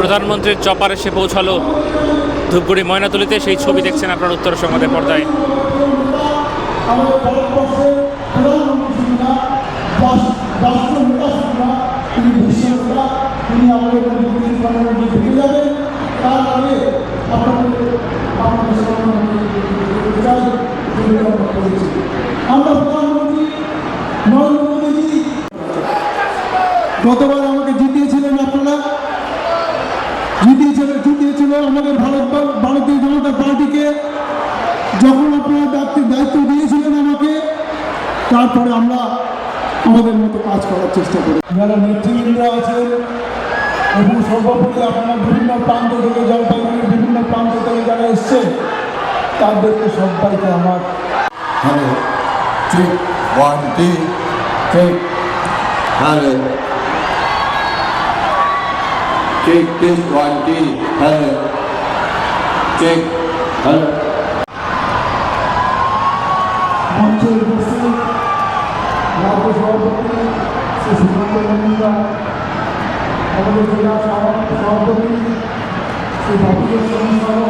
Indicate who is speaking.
Speaker 1: প্রধানমন্ত্রীর চপার এসে পৌঁছালো। ধূপগুড়ি ময়নাতুলিতে সেই ছবি দেখছেন আপনার উত্তর সংবাদের পর্দায়।
Speaker 2: আমাদের গতবার আমাকে জিতিয়েছিলেন আপনারা? জিতিয়েছিল জিতিয়েছিল আমাদের ভারত ভারতীয় জনতা পার্টিকে। যখন আপনারা দায়িত্ব দায়িত্ব দিয়েছিলেন আমাকে তারপরে আমরা আমাদের মতো কাজ করার চেষ্টা করি। যারা নেতৃবৃন্দ আছেন এবং সর্বোপরি আপনারা বিভিন্ন প্রান্ত থেকে জলপাইগুড়ির বিভিন্ন প্রান্ত থেকে যারা এসছেন তাদেরকে সবাইকে আমার
Speaker 3: chích chích quan chi thơ chích thơ Nam chơi vô sư Nam vô
Speaker 2: gió vô tư Sự sử dụng của nhân dân Nam vô gió vô tư Sự bảo vệ nhân